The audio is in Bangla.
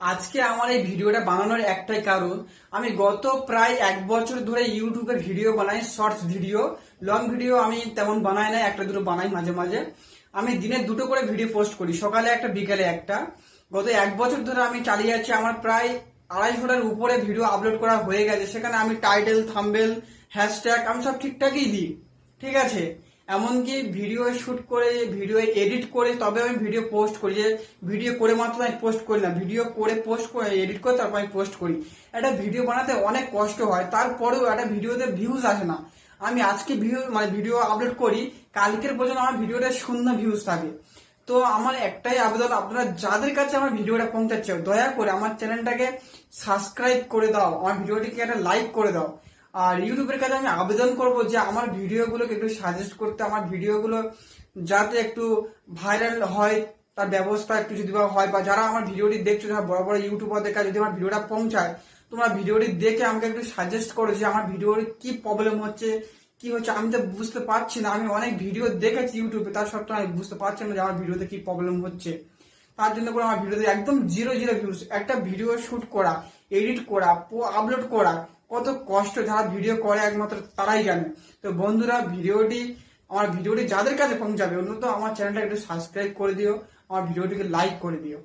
আজকে আমার এই ভিডিওটা বানানোর একটাই কারণ, আমি গত প্রায় এক বছর ধরে ইউটিউবে ভিডিও বানাই শর্টস ভিডিও লং ভিডিও আমি তেমন বানাই না, একটা দুটো বানাই মাঝে মাঝে। আমি দিনে দুটো করে ভিডিও পোস্ট করি, সকালে একটা, বিকেলে একটা। গত এক বছর ধরে আমি চালিয়ে যাচ্ছি, আমার প্রায় আড়াইশোটার উপরে ভিডিও আপলোড করা হয়ে গেছে, সেখানে আমি টাইটেল থাম্বেল হ্যাশট্যাগ আমি সব ঠিকঠাকই দিই, ঠিক আছে? এমনকি ভিডিও শুট করে, ভিডিও এডিট করে, তবে আমি ভিডিও পোস্ট করি। যে ভিডিও করে মাত্র আমি পোস্ট করি না। ভিডিও করে পোস্ট করে, এডিট করে তারপর আমি পোস্ট করি। একটা ভিডিও বানাতে অনেক কষ্ট হয়। তারপরেও একটা ভিডিওতে ভিউজ আসে না। আমি আজকে ভিউ মানে ভিডিও আপলোড করি, কালকের পর্যন্ত আমার ভিডিওটা শূন্য ভিউজ থাকে। তো আমার একটাই আবেদন, আপনারা যাদের কাছে আমার ভিডিওটা পৌঁছাচ্ছে, দয়া করে আমার চ্যানেলটাকে সাবস্ক্রাইব করে দাও। আমার ভিডিওটিকে একটা লাইক করে দাও। আর ইউটিউবের কাছে আমি আবেদন করব যে আমার ভিডিওগুলোকে একটু সাজেস্ট করতে, আমার ভিডিওগুলো যাতে একটু ভাইরাল হয়, তার ব্যবস্থা একটু যদি বা হয়, বা যারা আমার ভিডিওটি দেখছ, যারা বড় বড় ইউটিউবারদের কাছে যদি আমার ভিডিওটা পৌঁছায়, তোমরা ভিডিওটি দেখে আমাকে একটু সাজেস্ট করো যে আমার ভিডিওর কি প্রবলেম হচ্ছে, কি হচ্ছে, আমি তো বুঝতে পারছি না। আমি অনেক ভিডিও দেখেছি ইউটিউবে, তার সত্ত্বেও আমি বুঝতে পারছি না যে আমার ভিডিওতে কি প্রবলেম হচ্ছে। তার জন্য করে আমার ভিডিওতে একদম জিরো জিরো ভিউজ একটা ভিডিও শুট করা এডিট করা আপলোড করা কত কষ্ট যারা ভিডিও করে একমাত্র তারাই জানে। তো বন্ধুরা, ভিডিওটি, আমার ভিডিওটি যাদের কাছে পৌঁছাবে, অন্তত আমার চ্যানেলটা একটু সাবস্ক্রাইব করে দিও, আমার ভিডিওটিকে লাইক করে দিও।